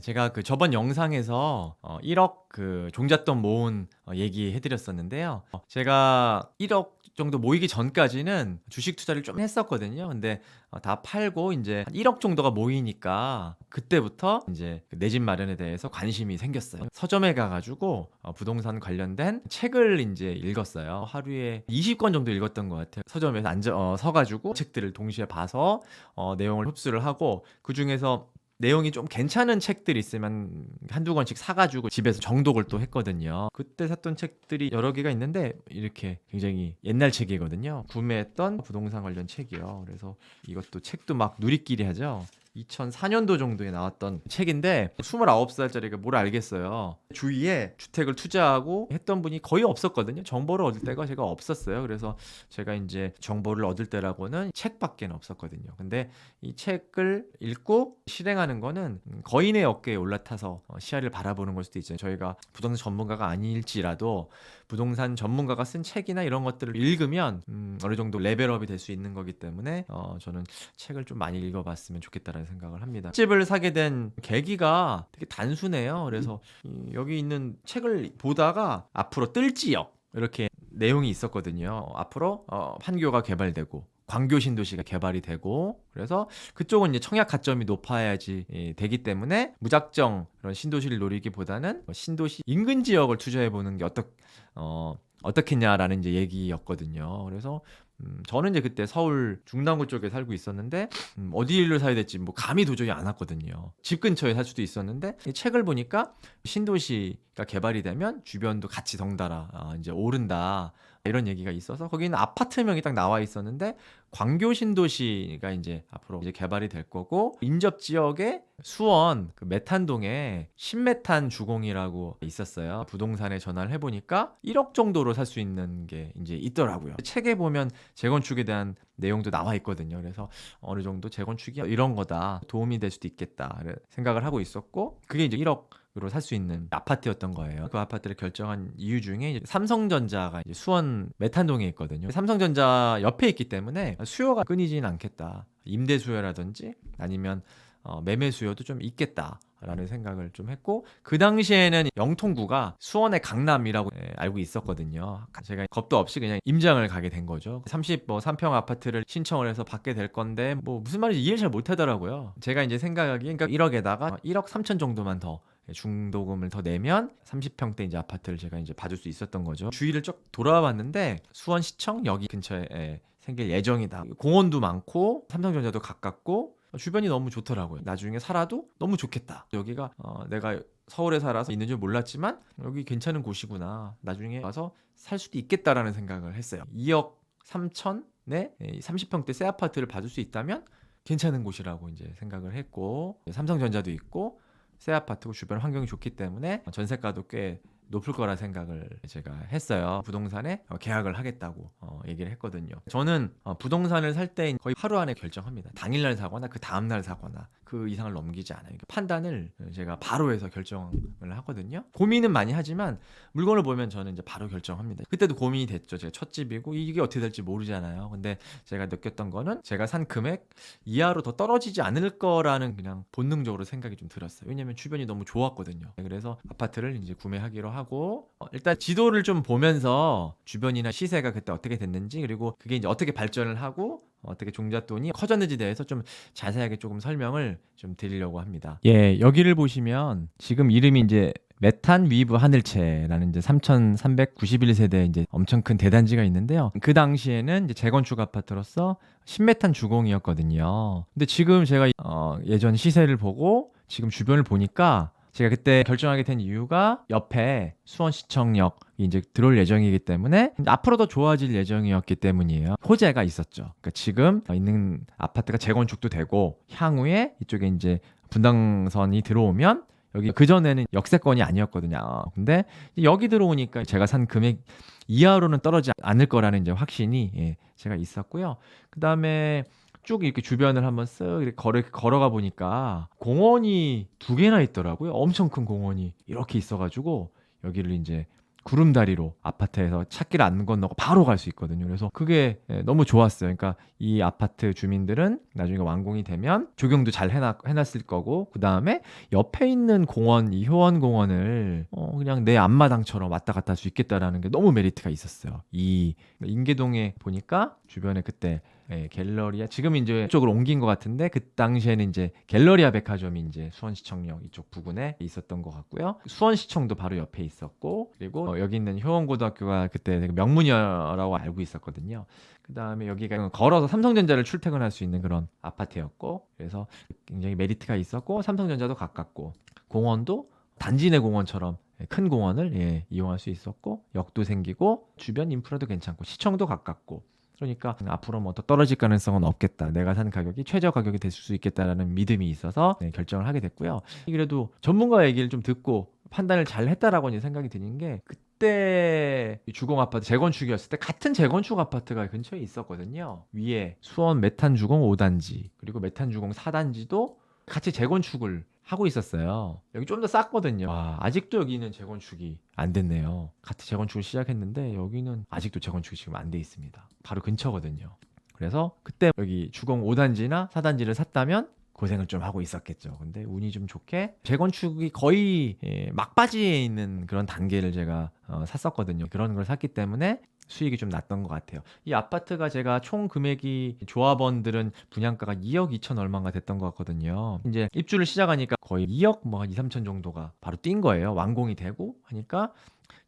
제가 그 저번 영상에서 어 1억 그 종잣돈 모은 어 얘기해 드렸었는데요. 어 제가 1억 정도 모이기 전까지는 주식 투자를 좀 했었거든요. 근데 어 다 팔고 한 1억 정도가 모이니까 그때부터 그내집 마련에 대해서 관심이 생겼어요. 서점에 가 가지고 어 부동산 관련된 책을 인제 읽었어요. 하루에 20권 정도 읽었던 것 같아요. 서점에서 앉아 어 서 가지고 책들을 동시에 봐서 어 내용을 흡수를 하고 그 중에서 내용이 좀 괜찮은 책들이 있으면 한두 권씩 사 가지고 집에서 정독을 또 했거든요. 그때 샀던 책들이 여러 개가 있는데 이렇게 굉장히 옛날 책이거든요. 구매했던 부동산 관련 책이요. 그래서 이것도 책도 막 누리끼리 하죠. 2004년도 정도에 나왔던 책인데 29살짜리가 뭘 알겠어요. 주위에 주택을 투자하고 했던 분이 거의 없었거든요. 정보를 얻을 때가 제가 없었어요. 그래서 제가 이제 정보를 얻을 때라고는 책밖에 없었거든요. 근데 이 책을 읽고 실행하는 거는 거인의 어깨에 올라타서 어 시야를 바라보는 걸 수도 있죠. 저희가 부동산 전문가가 아닐지라도 부동산 전문가가 쓴 책이나 이런 것들을 읽으면 음 어느 정도 레벨업이 될 수 있는 거기 때문에 어 저는 책을 좀 많이 읽어 봤으면 좋겠다라는 생각을 합니다. 집을 사게 된 계기가 되게 단순해요. 그래서 이 여기 있는 책을 보다가 앞으로 뜰지역 이렇게 내용이 있었거든요. 앞으로 어 판교가 개발되고 광교 신도시가 개발이 되고 그래서 그쪽은 이제 청약 가점이 높아야지 예 되기 때문에 무작정 그런 신도시를 노리기보다는 뭐 신도시 인근 지역을 투자해 보는 게 어떻 어 어떻겠냐라는 이제 얘기였거든요. 그래서 음 저는 이제 그때 서울 중랑구 쪽에 살고 있었는데 음 어디를 사야 될지 뭐 감이 도저히 안 왔거든요. 집 근처에 살 수도 있었는데 이 책을 보니까 신도시가 개발이 되면 주변도 같이 덩달아 아 인제 오른다. 이런 얘기가 있어서 거기는 아파트명이 딱 나와 있었는데 광교 신도시가 인제 앞으로 이제 개발이 될 거고 인접 지역에 수원 그 메탄동에 신메탄 주공이라고 있었어요. 부동산에 전화를 해 보니까 1억 정도로 살 수 있는 게 인제 있더라고요. 책에 보면 재건축에 대한 내용도 나와 있거든요. 그래서 어느 정도 '재건축이 이런 거다. 도움이 될 수도 있겠다.' 를 생각을 하고 있었고 그게 이제 1억 으로 살 수 있는 아파트였던 거예요. 그 아파트를 결정한 이유 중에 삼성전자가 수원 메탄동에 있거든요. 삼성전자 옆에 있기 때문에 '수요가 끊이지는 않겠다. 임대 수요라든지 아니면 어 매매 수요도 좀 있겠다.'라는 생각을 좀 했고 그 당시에는 영통구가 수원의 강남이라고 예 알고 있었거든요. 제가 겁도 없이 그냥 임장을 가게 된 거죠. 30뭐 3평 아파트를 신청을 해서 받게 될 건데 뭐 무슨 말인지 이해를 잘 못 하더라고요. 제가 인제 생각하기에 그러니까 1억 에다가 1억 3천 정도만 더예 중도금을 더 내면 30평대 인제 아파트를 제가 인제 받을 수 있었던 거죠. 주위를 쭉 돌아와 봤는데 수원시청 여기 근처에 예 생길 예정이다. 공원도 많고 삼성전자도 가깝고 주변이 너무 좋더라고요. '나중에 살아도 너무 좋겠다. 여기가 어 내가 서울에 살아서 있는 줄 몰랐지만 여기 괜찮은 곳이구나. 나중에 와서 살 수도 있겠다.'라는 생각을 했어요. 2억 3천에 이 30평대 새 아파트를 받을 수 있다면 괜찮은 곳이라고 인제 생각을 했고 삼성전자도 있고 새 아파트고 주변 환경이 좋기 때문에 전세가도 꽤 높을 거라 생각을 제가 했어요. 부동산에 어 계약을 하겠다고 어 얘기를 했거든요. 저는 어 부동산을 살 때 거의 하루 안에 결정합니다. 당일날 사거나 그 다음 날 사거나 그 이상을 넘기지 않아요. 판단을 제가 바로 해서 결정을 하거든요. 고민은 많이 하지만 물건을 보면 저는 이제 바로 결정합니다. 그때도 고민이 됐죠. 제가 첫 집이고 이게 어떻게 될지 모르잖아요. 근데 제가 느꼈던 거는 제가 산 금액 이하로 더 떨어지지 않을 거라는 그냥 본능적으로 생각이 좀 들었어요. 왜냐면 주변이 너무 좋았거든요. 그래서 아파트를 인제 구매하기로 하고 어 일단 지도를 좀 보면서 주변이나 시세가 그때 어떻게 됐는지 그리고 그게 인제 어떻게 발전을 하고 어떻게 종잣돈이 커졌는지에 대해서 좀 자세하게 쪼금 설명을 좀 드리려고 합니다. 예 여기를 보시면 지금 이름이 인제 메탄 위브 하늘채라는 이제 3,391 세대의 인제 엄청 큰 대단지가 있는데요. 그 당시에는 이제 재건축 아파트로서 신메탄 주공이었거든요. 근데 지금 제가 어 예전 시세를 보고 지금 주변을 보니까 제가 그때 결정하게 된 이유가 옆에 수원시청역이 인제 들어올 예정이기 때문에 앞으로 더 좋아질 예정이었기 때문이에요. 호재가 있었죠. 그러니까 지금 있는 아파트가 재건축도 되고 향후에 이쪽에 인제 분당선이 들어오면 여기 그전에는 역세권이 아니었거든요. 근데 여기 들어오니까 제가 산 금액 이하로는 떨어지지 않을 거라는 이제 확신이 예 제가 있었고요. 그 다음에 쭉 이렇게 주변을 한번 쓱 이렇게 걸어 걸어가 보니까 공원이 2 개나 있더라고요. 엄청 큰 공원이 이렇게 있어 가지고 여기를 인제 구름다리로 아파트에서 찾기를 안 건너고 바로 갈 수 있거든요. 그래서 그게 예, 너무 좋았어요. 그러니까 이 아파트 주민들은 나중에 완공이 되면 조경도 잘 해놨, 해놨을 거고 그 다음에 옆에 있는 공원, 이 효원공원을 어, 그냥 내 앞마당처럼 왔다 갔다 할 수 있겠다라는 게 너무 메리트가 있었어요. 이 인계동에 보니까 주변에 그때 예, 갤러리아 지금 이제 쪽으로 옮긴 것 같은데 그 당시에는 이제 갤러리아 백화점이 이제 수원시청역 이쪽 부근에 있었던 것 같고요. 수원시청도 바로 옆에 있었고 그리고 어, 여기 있는 효원고등학교가 그때 명문이라고 알고 있었거든요. 그 다음에 여기가 걸어서 삼성전자를 출퇴근할 수 있는 그런 아파트였고 그래서 굉장히 메리트가 있었고 삼성전자도 가깝고 공원도 단지 내 공원처럼 큰 공원을 예, 이용할 수 있었고 역도 생기고 주변 인프라도 괜찮고 시청도 가깝고 그러니까 앞으로 뭐 더 떨어질 가능성은 없겠다. 내가 산 가격이 최저 가격이 될 수 있겠다라는 믿음이 있어서 네, 결정을 하게 됐고요. 그래도 전문가 얘기를 좀 듣고 판단을 잘 했다라고 이제 생각이 드는 게 그때 이 주공 아파트 재건축이었을 때 같은 재건축 아파트가 근처에 있었거든요. 위에 수원 메탄 주공 5단지 그리고 메탄 주공 4단지도 같이 재건축을 하고 있었어요. 여기 좀 더 쌌거든요. 와, 아직도 여기는 재건축이 안 됐네요. 같이 재건축을 시작했는데 여기는 아직도 재건축이 지금 안 돼 있습니다. 바로 근처거든요. 그래서 그때 여기 주공 5단지나 4단지를 샀다면 고생을 좀 하고 있었겠죠. 근데 운이 좀 좋게 재건축이 거의 예, 막바지에 있는 그런 단계를 제가 어, 샀었거든요. 그런 걸 샀기 때문에 수익이 좀 났던 것 같아요. 이 아파트가 제가 총 금액이 조합원들은 분양가가 2억 2천 얼마가 됐던 것 같거든요. 이제 입주를 시작하니까 거의 2억 뭐 2, 3천 정도가 바로 뛴 거예요. 완공이 되고 하니까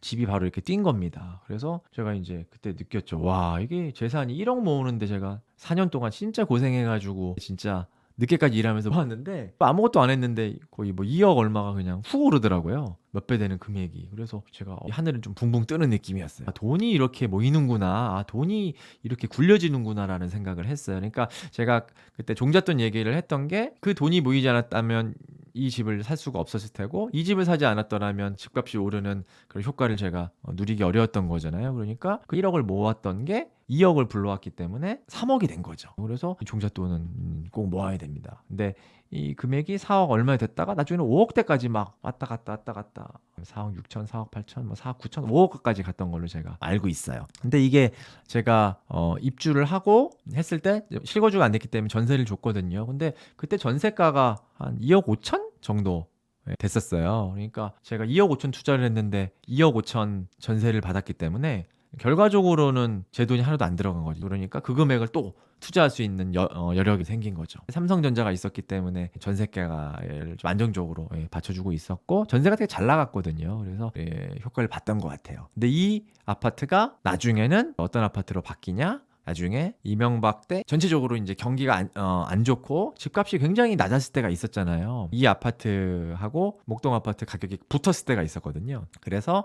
집이 바로 이렇게 뛴 겁니다. 그래서 제가 이제 그때 느꼈죠. 와, 이게 재산이 1억 모으는데 제가 4년 동안 진짜 고생해가지고 진짜 늦게까지 일하면서 모았는데 아무것도 안 했는데 거의 뭐 2억 얼마가 그냥 훅 오르더라고요. 몇 배 되는 금액이. 그래서 제가 하늘을 좀 붕붕 뜨는 느낌이었어요. 아, 돈이 이렇게 모이는구나. 아, 돈이 이렇게 굴려지는구나라는 생각을 했어요. 그러니까 제가 그때 종잣돈 얘기를 했던 게 그 돈이 모이지 않았다면 이 집을 살 수가 없었을 테고 이 집을 사지 않았더라면 집값이 오르는 그런 효과를 제가 어, 누리기 어려웠던 거잖아요. 그러니까 그 1억을 모았던 게 2억을 불러왔기 때문에 3억이 된 거죠. 그래서 이 종잣돈은 음, 꼭 모아야 됩니다. 근데 이 금액이 4억 얼마 됐다가 나중에는 5억대까지 막 왔다 갔다 왔다 갔다 4억 6천, 4억 8천, 뭐 4억 9천, 5억까지 갔던 걸로 제가 알고 있어요. 근데 이게 제가 어, 입주를 하고 했을 때 실거주가 안 됐기 때문에 전세를 줬거든요. 근데 그때 전세가가 한 2억 5천 정도 예, 됐었어요. 그러니까 제가 2억 5천 투자를 했는데 2억 5천 전세를 받았기 때문에 결과적으로는 제 돈이 하나도 안 들어간 거죠. 그러니까 그 금액을 또 투자할 수 있는 여, 어, 여력이 생긴 거죠. 삼성전자가 있었기 때문에 전세가를 좀 안정적으로 예, 받쳐주고 있었고 전세가 되게 잘 나갔거든요. 그래서 예, 효과를 봤던 것 같아요. 근데 이 아파트가 나중에는 어떤 아파트로 바뀌냐? 나중에 이명박 때 전체적으로 이제 경기가 안, 어, 안 좋고 집값이 굉장히 낮았을 때가 있었잖아요. 이 아파트하고 목동 아파트 가격이 붙었을 때가 있었거든요. 그래서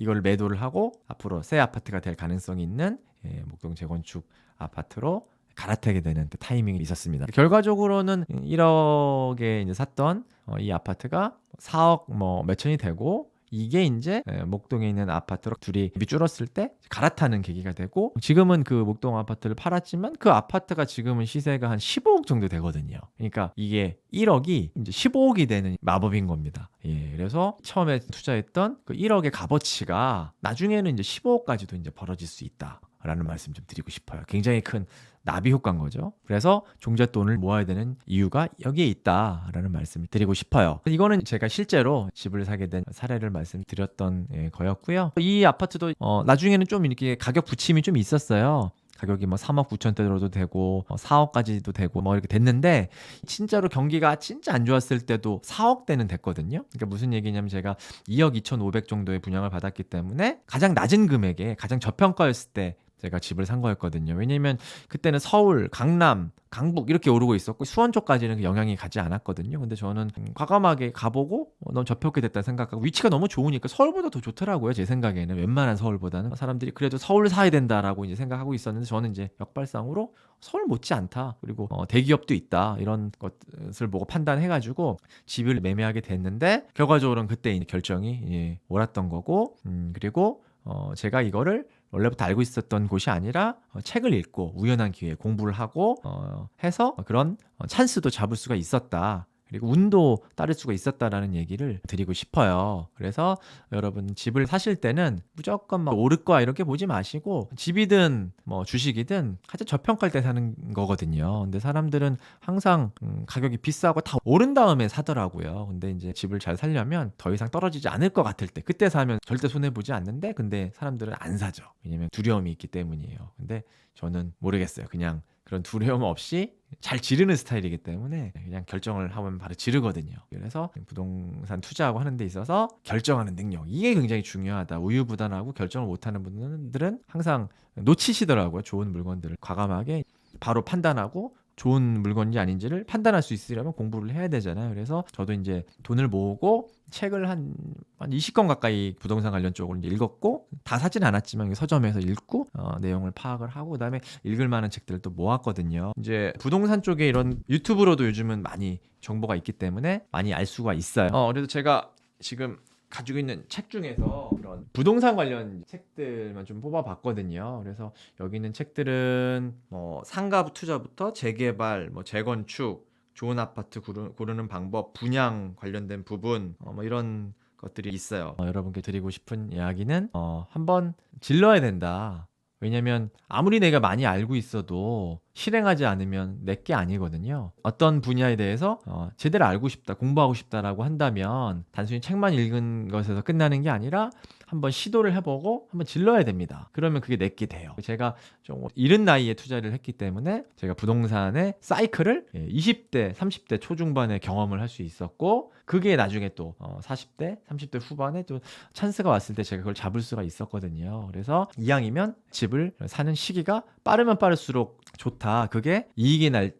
이걸 매도를 하고 앞으로 새 아파트가 될 가능성이 있는 예, 목동 재건축 아파트로 갈아타게 되는 그 타이밍이 있었습니다. 결과적으로는 1억에 이제 샀던 어, 이 아파트가 4억 뭐 몇천이 되고 이게 이제 예, 목동에 있는 아파트로 둘이 줄었을 때 갈아타는 계기가 되고 지금은 그 목동 아파트를 팔았지만 그 아파트가 지금은 시세가 한 15억 정도 되거든요. 그러니까 이게 1억이 이제 15억이 되는 마법인 겁니다. 예, 그래서 처음에 투자했던 그 1억의 값어치가 나중에는 이제 15억까지도 이제 벌어질 수 있다. 라는 말씀 좀 드리고 싶어요. 굉장히 큰 나비 효과인 거죠. 그래서 종잣돈을 모아야 되는 이유가 여기에 있다라는 말씀을 드리고 싶어요. 이거는 제가 실제로 집을 사게 된 사례를 말씀드렸던 예, 거였고요. 이 아파트도 어, 나중에는 좀 이렇게 가격 부침이 좀 있었어요. 가격이 뭐 3억 9천대로도 되고 4억까지도 되고 뭐 이렇게 됐는데 진짜로 경기가 진짜 안 좋았을 때도 4억대는 됐거든요. 그러니까 무슨 얘기냐면 제가 2억 2천5백 정도의 분양을 받았기 때문에 가장 낮은 금액에 가장 저평가였을 때 제가 집을 산 거였거든요. 왜냐면 그때는 서울, 강남, 강북 이렇게 오르고 있었고 수원 쪽까지는 그 영향이 가지 않았거든요. 근데 저는 과감하게 가보고 어, 너무 저평가 됐다 생각하고 위치가 너무 좋으니까 서울보다 더 좋더라고요. 제 생각에는 웬만한 서울보다는 사람들이 그래도 서울 사야 된다라고 이제 생각하고 있었는데 저는 이제 역발상으로 서울 못지 않다. 그리고 어, 대기업도 있다. 이런 것을 보고 판단해가지고 집을 매매하게 됐는데 결과적으로는 그때 결정이 예, 옳았던 거고 음, 그리고 어, 제가 이거를 원래부터 알고 있었던 곳이 아니라 어, 책을 읽고 우연한 기회에 공부를 하고 어, 해서 그런 어, 찬스도 잡을 수가 있었다. 그리고 운도 따를 수가 있었다라는 얘기를 드리고 싶어요. 그래서 여러분 집을 사실 때는 무조건 막 오를 거야 이렇게 보지 마시고 집이든 뭐 주식이든 가장 저평가할 때 사는 거거든요. 근데 사람들은 항상 음, 가격이 비싸고 다 오른 다음에 사더라고요. 근데 이제 집을 잘 살려면 더 이상 떨어지지 않을 것 같을 때 그때 사면 절대 손해 보지 않는데 근데 사람들은 안 사죠. 왜냐면 두려움이 있기 때문이에요. 근데 저는 모르겠어요. 그냥 그런 두려움 없이 잘 지르는 스타일이기 때문에 그냥 결정을 하면 바로 지르거든요. 그래서 부동산 투자하고 하는 데 있어서 결정하는 능력 이게 굉장히 중요하다. 우유부단하고 결정을 못하는 분들은 항상 놓치시더라고요. 좋은 물건들을 과감하게 바로 판단하고 좋은 물건인지 아닌지를 판단할 수 있으려면 공부를 해야 되잖아요. 그래서 저도 이제 돈을 모으고 책을 한, 한 20권 가까이 부동산 관련 쪽을 이제 읽었고 다 사진 않았지만 서점에서 읽고 어, 내용을 파악을 하고 그다음에 읽을 만한 책들을 또 모았거든요. 이제 부동산 쪽에 이런 유튜브로도 요즘은 많이 정보가 있기 때문에 많이 알 수가 있어요. 어, 그래서 제가 지금 가지고 있는 책 중에서 그런 부동산 관련 책들만 좀 뽑아봤거든요. 그래서 여기 있는 책들은 뭐 상가 투자부터 재개발, 뭐 재건축, 좋은 아파트 고르, 고르는 방법, 분양 관련된 부분, 어, 뭐 이런 것들이 있어요. 어, 여러분께 드리고 싶은 이야기는 어, 한번 질러야 된다. 왜냐면 아무리 내가 많이 알고 있어도 실행하지 않으면 내게 아니거든요. 어떤 분야에 대해서 어, 제대로 알고 싶다, 공부하고 싶다라고 한다면 단순히 책만 읽은 것에서 끝나는 게 아니라 한번 시도를 해보고 한번 질러야 됩니다. 그러면 그게 내게 돼요. 제가 좀 이른 나이에 투자를 했기 때문에 제가 부동산의 사이클을 예, 20대, 30대 초중반에 경험을 할 수 있었고 그게 나중에 또 어, 40대, 30대 후반에 또 찬스가 왔을 때 제가 그걸 잡을 수가 있었거든요. 그래서 이왕이면 집을 사는 시기가 빠르면 빠를수록 좋다. 그게 이익이 날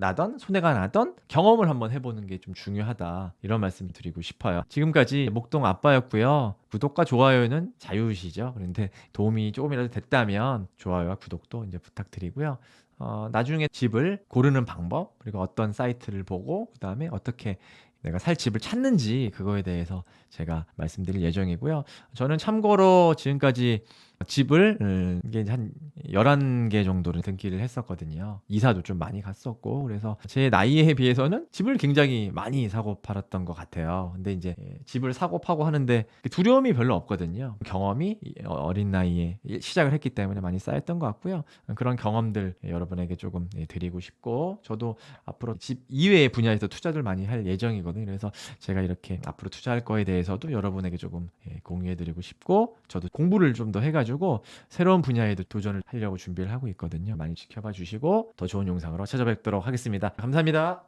나던 손해가 나던 경험을 한번 해보는 게 좀 중요하다. 이런 말씀 드리고 싶어요. 지금까지 목동 아빠였고요. 구독과 좋아요는 자유시죠. 그런데 도움이 조금이라도 됐다면 좋아요와 구독도 이제 부탁드리고요. 어, 나중에 집을 고르는 방법 그리고 어떤 사이트를 보고 그 다음에 어떻게 내가 살 집을 찾는지 그거에 대해서 제가 말씀드릴 예정이고요. 저는 참고로 지금까지 집을 음, 이게 한 11개 정도를 등기를 했었거든요. 이사도 좀 많이 갔었고 그래서 제 나이에 비해서는 집을 굉장히 많이 사고 팔았던 것 같아요. 근데 이제 집을 사고 파고 하는데 두려움이 별로 없거든요. 경험이 어린 나이에 시작을 했기 때문에 많이 쌓였던 것 같고요. 그런 경험들 여러분에게 조금 드리고 싶고 저도 앞으로 집 이외의 분야에서 투자를 많이 할 예정이거든요. 그래서 제가 이렇게 앞으로 투자할 거에 대해서도 여러분에게 조금 공유해 드리고 싶고 저도 공부를 좀 더 해 가지고 새로운 분야에도 도전을 하려고 준비를 하고 있거든요. 많이 지켜봐 주시고 더 좋은 영상으로 찾아뵙도록 하겠습니다. 감사합니다.